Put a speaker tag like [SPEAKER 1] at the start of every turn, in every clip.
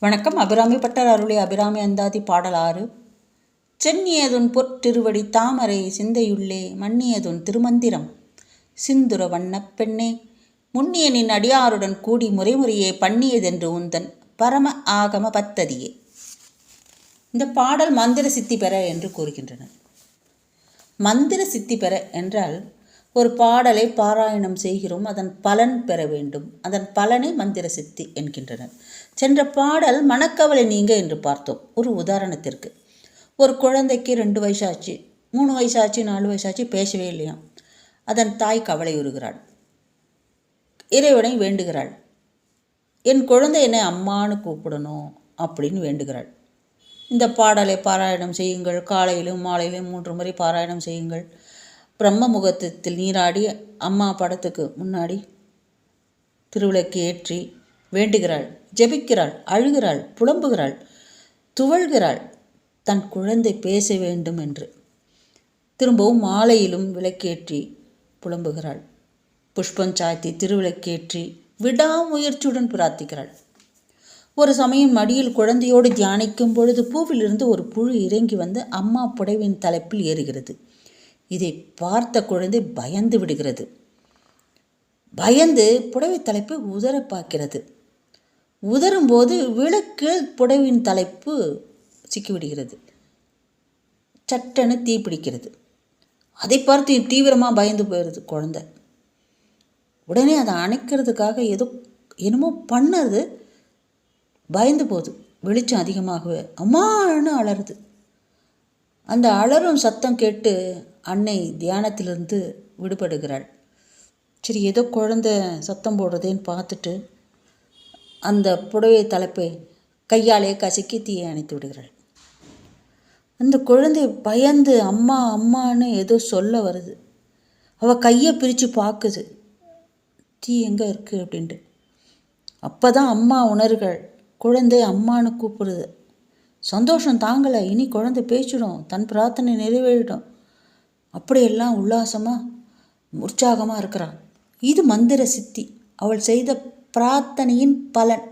[SPEAKER 1] வணக்கம். அபிராமி பட்டர் அருளி. அபிராமி அந்தாதி பாடலாறு சென்னியதுன் பொற்றிருவடி தாமரை சிந்தையுள்ளே மன்னியதுன் திருமந்திரம். சிந்துர வண்ணப் பெண்ணே முன்னியனின் அடியாருடன் கூடி முறைமுறையே பண்ணியதென்று உந்தன் பரம ஆகம பத்ததியே. இந்த பாடல் மந்திர சித்தி பெற என்று கூறுகின்றனர். மந்திர சித்தி பெற என்றால் ஒரு பாடலை பாராயணம் செய்கிறோம் அதன் பலன் பெற வேண்டும். அதன் பலனை மந்திர சித்தி என்கின்றனர் சென்ற பாடல் மனக்கவலை நீங்க என்று பார்த்தோம். ஒரு உதாரணத்திற்கு. ஒரு குழந்தைக்கு ரெண்டு வயசாச்சு மூணு வயசாச்சு நாலு வயசாச்சு பேசவே இல்லையாம் அதன் தாய் கவலை உறுகிறாள் இறைவனை வேண்டுகிறாள். என் குழந்தை என்னை அம்மானு கூப்பிடணும் அப்படின்னு வேண்டுகிறாள். இந்த பாடலை பாராயணம் செய்யுங்கள். காலையிலும் மாலையிலும் மூன்று முறை பாராயணம் செய்யுங்கள். பிரம்ம முகூர்த்தத்தில் நீராடி அம்மா படத்துக்கு முன்னாடி திருவிளக்கு ஏற்றி வேண்டுகிறாள் ஜெபிக்கிறாள் அழுகிறாள் புலம்புகிறாள் துவழ்கிறாள். தன் குழந்தை பேச வேண்டும் என்று. திரும்பவும் மாலையிலும் விளக்கேற்றி புலம்புகிறாள். புஷ்பம் சாய்த்தி திருவிளக்கேற்றி விடாமுயற்சியுடன் பிரார்த்திக்கிறாள். ஒரு சமயம் மடியில் குழந்தையோடு தியானிக்கும் பொழுது பூவிலிருந்து ஒரு புழு இறங்கி வந்து அம்மா புடைவின் தலைப்பில் ஏறுகிறது. இதை பார்த்த குழந்தை பயந்து விடுகிறது. பயந்து புடவை தலைப்பு உதற பார்க்கிறது. உதரும்போது விளக்கு புடவின் தலைப்பு சிக்கிவிடுகிறது. சட்டென தீ பிடிக்கிறது. அதை பார்த்து தீவிரமாக பயந்து போயிடுது குழந்தை. உடனே அதை அணைக்கிறதுக்காக ஏதோ என்னமோ பண்ணது பயந்து போகுது. வெளிச்சம் அதிகமாகவே அம்மான்னு அலறுது. அந்த அலறும் சத்தம் கேட்டு அன்னை தியானத்திலிருந்து விடுபடுகிறாள். சரி ஏதோ குழந்த சத்தம் போடுறதேன்னு பார்த்துட்டு அந்த புடவை தலைப்பை கையாலே கசக்கி தீயை அணைத்து விடுகிறாள். அந்த குழந்தை பயந்து அம்மா அம்மான்னு ஏதோ சொல்ல வருது. அவள் கையை பிரித்து பார்க்குது. தீ எங்கே இருக்குது அப்படின்ட்டு. அப்போ தான் அம்மா உணர்கள் குழந்தை அம்மானு கூப்பிடுது. சந்தோஷம் தாங்கலை. இனி குழந்தை பேசிடும் தன் பிரார்த்தனை நிறைவேறிடும். அப்படியெல்லாம் உல்லாசமாக உற்சாகமாக இருக்கிறான். இது மந்திர சித்தி. அவள் செய்த பிரார்த்தனையின் பலன்.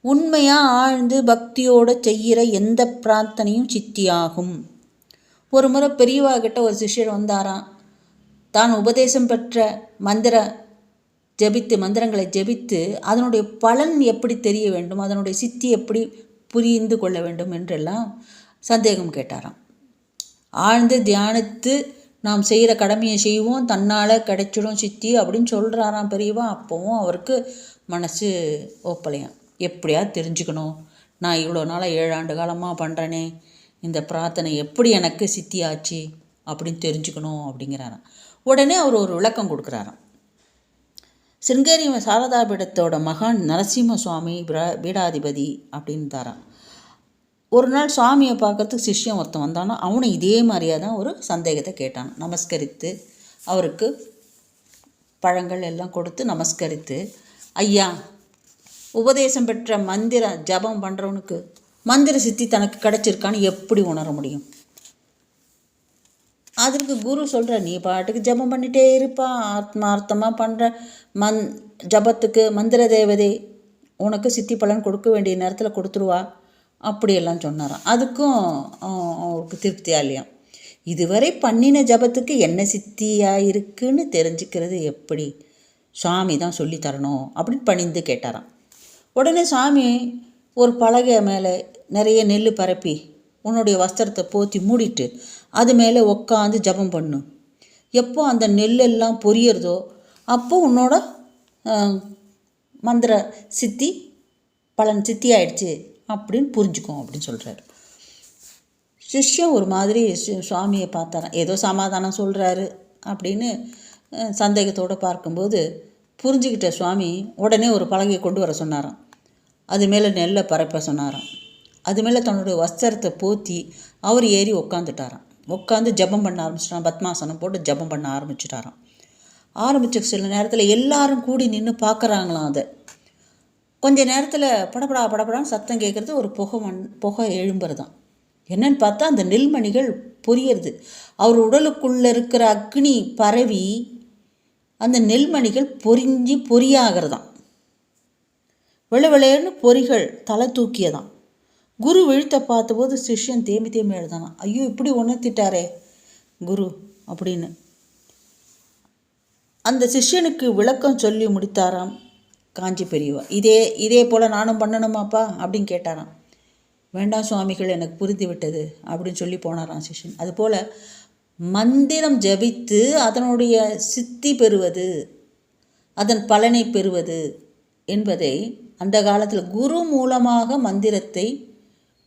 [SPEAKER 1] உண்மையாக ஆழ்ந்து பக்தியோடு செய்கிற எந்த பிரார்த்தனையும் சித்தியாகும். ஒரு முறை பெரியவா கிட்ட ஒரு சிஷ்யர் வந்தாராம். தான் உபதேசம் பெற்ற மந்திர ஜபித்து மந்திரங்களை ஜபித்து அதனுடைய பலன் எப்படி தெரிய வேண்டும்? அதனுடைய சித்தி எப்படி புரிந்து கொள்ள வேண்டும் என்றெல்லாம் சந்தேகம் கேட்டாராம். ஆழ்ந்து தியானித்து நாம் செய்கிற கடமையை செய்வோம் தன்னால் கிடைச்சிடும் சித்தி அப்படின்னு சொல்கிறாராம் பெரியவா. அப்போவும் அவருக்கு மனசு ஒப்பலையாம். எப்படியாவது தெரிஞ்சுக்கணும். நான் இவ்வளோ நாளாக ஏழாண்டு காலமாக பண்ணுறேனே இந்த பிரார்த்தனை எப்படி எனக்கு சித்தி ஆச்சு அப்படின்னு தெரிஞ்சுக்கணும் அப்படிங்கிறாராம். உடனே அவர் ஒரு விளக்கம் கொடுக்குறாராம். சிருங்கேரி சாரதாபீடத்தோட மகான் நரசிம்ம சுவாமி பீடாதிபதி அப்படின்னு தாரான் ஒரு நாள் சுவாமியை பார்க்கறதுக்கு சிஷ்யம் ஒருத்தன் வந்தானோ அவனும் இதே மாதிரியாக தான் ஒரு சந்தேகத்தை கேட்டான். நமஸ்கரித்து அவருக்கு பழங்கள் எல்லாம் கொடுத்து நமஸ்கரித்து ஐயா உபதேசம் பெற்ற மந்திர ஜபம் பண்ணுறவனுக்கு மந்திர சித்தி தனக்கு கிடச்சிருக்கான்னு எப்படி உணர முடியும்? அதற்கு குரு சொல்கிற நீ பாட்டுக்கு ஜபம் பண்ணிகிட்டே இருப்பா ஆத்மார்த்தமாக பண்ணுற மந் ஜபத்துக்கு மந்திர தேவதை உனக்கு சித்தி பலன் கொடுக்க வேண்டிய நேரத்தில் கொடுத்துருவா. அப்படியெல்லாம் சொன்னாராம். அதுக்கும் அவருக்கு திருப்தியாக இல்லையாம் இதுவரை பண்ணின ஜபத்துக்கு என்ன சித்தியாக இருக்குன்னு தெரிஞ்சுக்கிறது எப்படி? சுவாமி தான் சொல்லி தரணும் அப்படின்னு பணிந்து கேட்டாராம். உடனே சாமி ஒரு பலகை மேலே நிறைய நெல் பரப்பி உன்னுடைய வஸ்திரத்தை போத்தி மூடிட்டு அது மேலே உக்காந்து ஜபம் பண்ணு. எப்போ அந்த நெல்லெல்லாம் பொரியறதோ அப்போ உன்னோட மந்திர சித்தி பலன் சித்தி ஆயிடுச்சு அப்படின்னு புரிஞ்சுக்கும் அப்படின்னு சொல்கிறாரு சிஷ்யம் ஒரு மாதிரி சுவாமியை பார்த்தாரான் ஏதோ சமாதானம் சொல்கிறாரு அப்படின்னு சந்தேகத்தோடு பார்க்கும்போது புரிஞ்சுக்கிட்ட சுவாமி உடனே ஒரு பலகையை கொண்டு வர சொன்னாராம். அது மேலே நெல்லை பரப்ப சொன்னாராம். அது மேலே தன்னுடைய வஸ்திரத்தை போற்றி அவர் ஏறி உட்காந்துட்டாராம் உட்காந்து ஜபம் பண்ண ஆரம்பிச்சிட்டான் பத்மாசனம் போட்டு ஜபம் பண்ண ஆரம்பிச்சிட்டாராம். ஆரம்பித்த சில நேரத்தில் எல்லாரும் கூடி நின்று பார்க்குறாங்களாம் அதை. கொஞ்ச நேரத்தில் படப்படா படப்படான்னு சத்தம் கேட்குறது ஒரு புகை மண் புகை எழும்புறது தான் என்னன்னு பார்த்தா அந்த நெல்மணிகள் பொரியறது. அவர் உடலுக்குள்ளே இருக்கிற அக்னி பரவி அந்த நெல்மணிகள் பொறிஞ்சி பொறியாகிறதாம். விளையன்னு பொறிகள் தலை தூக்கியதான் குரு விழுத்த பார்த்தபோது சிஷ்யன் தேம்பி தேம்பி எழுதானான். ஐயோ இப்படி உணர்த்திட்டாரே குரு அப்படின்னு. அந்த சிஷ்யனுக்கு விளக்கம் சொல்லி முடித்தாராம். காஞ்சி பெரியவா. இதே இதே போல் நானும் பண்ணணுமாப்பா? அப்படின்னு கேட்டாராம். வேண்டாம் சுவாமிகள் எனக்கு புரிந்து விட்டது அப்படின்னு சொல்லி போனாராம் சிஷன் அதுபோல் மந்திரம் ஜபித்து அதனுடைய சித்தி பெறுவது அதன் பலனை பெறுவது என்பதை அந்த காலத்தில் குரு மூலமாக மந்திரத்தை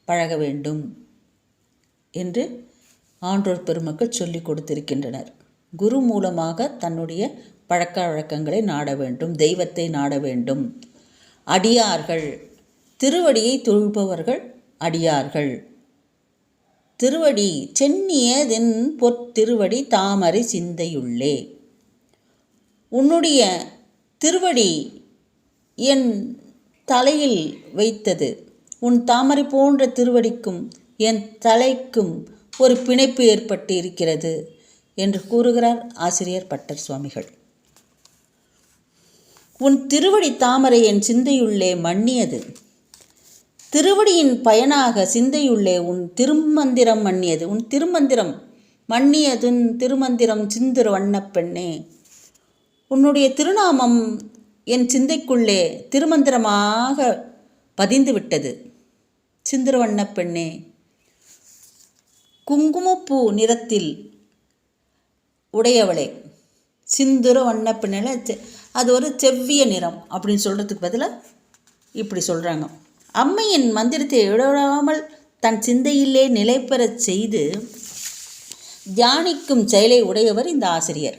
[SPEAKER 1] பழக வேண்டும் என்று ஆன்றோர் பெருமக்கள் சொல்லிக் கொடுத்திருக்கின்றனர். குரு மூலமாக தன்னுடைய பழக்க வழக்கங்களை நாட வேண்டும் தெய்வத்தை நாட வேண்டும். அடியார்கள். திருவடியை தொழுபவர்கள் அடியார்கள். திருவடி சென்னியதென் பொற்திருவடி தாமரை சிந்தையுள்ளே. உன்னுடைய திருவடி என் தலையில் வைத்தது. உன் தாமரை போன்ற திருவடிக்கும் என் தலைக்கும் ஒரு பிணைப்பு ஏற்பட்டு இருக்கிறது என்று கூறுகிறார் ஆசிரியர் பட்டர் சுவாமிகள். உன் திருவடி தாமரை என் சிந்தையுள்ளே மன்னியது. திருவடியின் பயனாக சிந்தையுள்ளே உன் திருமந்திரம் மன்னியது. உன் திருமந்திரம் மன்னியதுன் திருமந்திரம் சிந்துர வண்ணப்பெண்ணே. உன்னுடைய திருநாமம் என் சிந்தைக்குள்ளே திருமந்திரமாக பதிந்து விட்டது சிந்துர வண்ணப்பெண்ணே. குங்குமப்பூ நிறத்தில் உடையவளே. சிந்துர வண்ணப்பெண்ணில் அது ஒரு செவ்விய நிறம் அப்படின்னு சொல்கிறதுக்கு பதிலாக இப்படி சொல்கிறாங்க அம்மையின் மந்திரத்தை எழுதாமல் தன் சிந்தையிலே நிலை பெறச் செய்து தியானிக்கும் செயலை உடையவர் இந்த ஆசிரியர்.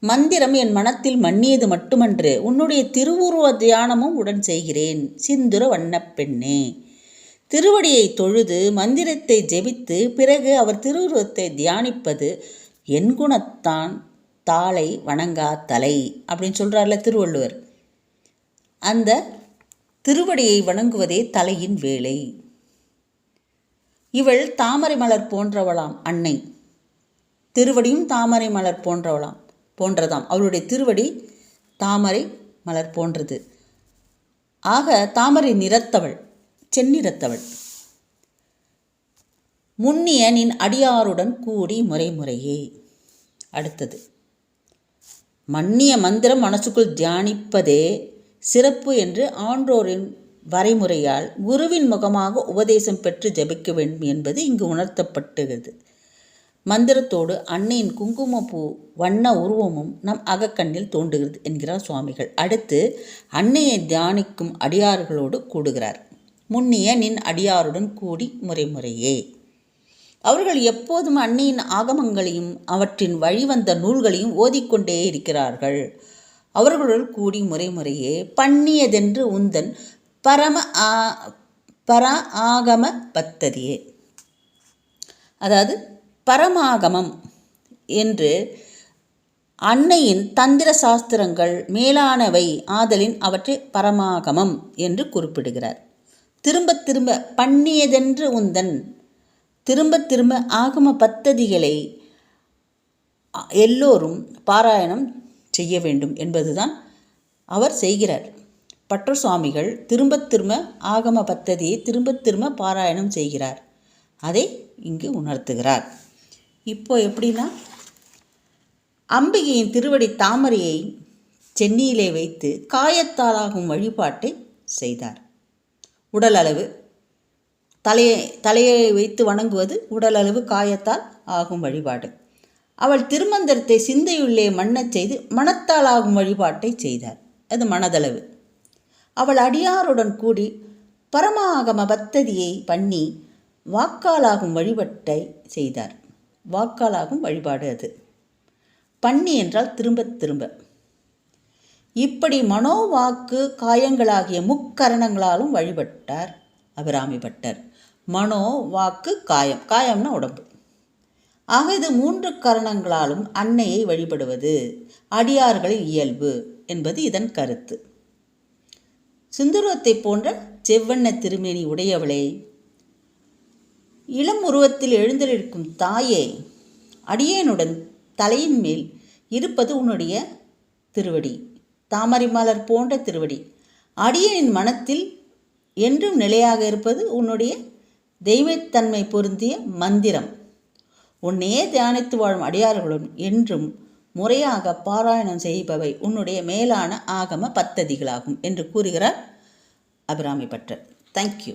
[SPEAKER 1] மந்திரம் என் மனத்தில் மன்னியது மட்டுமன்று உன்னுடைய திருவுருவ தியானமும் உடன் செய்கிறேன். சிந்துர வண்ணப்பெண்ணே திருவடியை தொழுது மந்திரத்தை ஜெபித்து பிறகு அவர் திருவுருவத்தை தியானிப்பது என் குணத்தான். தாளை வணங்கா தலை அப்படின்னு சொல்கிறார்ல திருவள்ளுவர். அந்த திருவடியை வணங்குவதே தலையின் வேலை. இவள் தாமரை மலர் போன்றவளாம் அன்னை. திருவடியும் தாமரை மலர் போன்றவளாம் போன்றதாம். அவளுடைய திருவடி தாமரை மலர் போன்றது. ஆக தாமரை நிறத்தவள் செந்நிறத்தவள். முன்னிய நின் அடியாருடன் கூடி முறை முறையே. அடுத்தது. மன்னிய மந்திரம் மனசுக்குள் தியானிப்பதே சிறப்பு என்று ஆன்றோரின் வரைமுறையால் குருவின் முகமாக உபதேசம் பெற்று ஜபிக்க வேண்டும் என்பது இங்கு உணர்த்தப்பட்டுகிறது. மந்திரத்தோடு அன்னையின் குங்குமப்பூ வண்ண உருவமும் நம் அகக்கண்ணில் தோன்றுகிறது என்கிறார் சுவாமிகள். அடுத்து அன்னையை தியானிக்கும் அடியார்களோடு கூடுகிறார். முன்னிய நின் அடியாருடன் கூடி முறைமுறையே. அவர்கள் எப்போதும் அன்னையின் ஆகமங்களையும் அவற்றின் வழிவந்த நூல்களையும் ஓதிக்கொண்டே இருக்கிறார்கள். அவர்களுடன் கூடி முறை முறையே பண்ணியதென்று உந்தன் பரம ஆ பர ஆகம பத்ததியே அதாவது பரமாகமம் என்று அன்னையின் தந்திர சாஸ்திரங்கள் மேலானவை ஆதலின் அவற்றை பரமாகமம் என்று குறிப்பிடுகிறார். திரும்ப திரும்ப பண்ணியதென்று உந்தன் திரும்ப திரும்ப ஆகம பத்ததிகளை எல்லோரும் பாராயணம் செய்ய வேண்டும் என்பதுதான் அவர் செய்கிறார். பற்ற சுவாமிகள் திரும்ப திரும்ப ஆகம பத்ததியை திரும்ப திரும்ப பாராயணம் செய்கிறார். அதை இங்கு உணர்த்துகிறார். இப்போ எப்படின்னா அம்பிகையின் திருவடி தாமரையை சென்னியிலே வைத்து காயத்தாலாகும் வழிபாட்டை செய்தார். உடல் அளவு தலையை தலையை வைத்து வணங்குவது உடலளவு காயத்தால் ஆகும் வழிபாடு. அவள் திருமந்திரத்தை சிந்தையுள்ளே மன்னச் செய்து மனத்தால் ஆகும் வழிபாட்டை செய்தார். அது மனதளவு. அவள் அடியாருடன் கூடி பரமாகம பத்ததியை பண்ணி வாக்காலாகும் வழிபாட்டை செய்தார். வாக்காலாகும் வழிபாடு அது. பண்ணி என்றால் திரும்ப திரும்ப. இப்படி மனோவாக்கு காயங்களாகிய முக்கரணங்களாலும் வழிபட்டார் அபிராமி பட்டர். மனோ வாக்கு காயம். காயம்னா உடம்பு. ஆக இது மூன்று கரணங்களாலும் அன்னையை வழிபடுவது அடியார்களின் இயல்பு என்பது இதன் கருத்து. சுந்தரத்தை போன்ற செவ்வண்ண திருமேனி உடையவளே இளம் உருவத்தில் எழுந்திருக்கும் தாயே அடியேனுடன் தலையின் மேல் இருப்பது உன்னுடைய திருவடி தாமரை மலர் போன்ற திருவடி. அடியனின் மனத்தில் என்றும் நிலையாக இருப்பது உன்னுடைய தெய்வத்தன்மை பொருந்திய மந்திரம். உன்னையே தியானித்து வாழும் அடியார்களும் என்றும் முறையாக பாராயணம் செய்பவை உன்னுடைய மேலான ஆகம பத்ததிகளாகும் என்று கூறுகிறார் அபிராமி பட்டர். தேங்க்யூ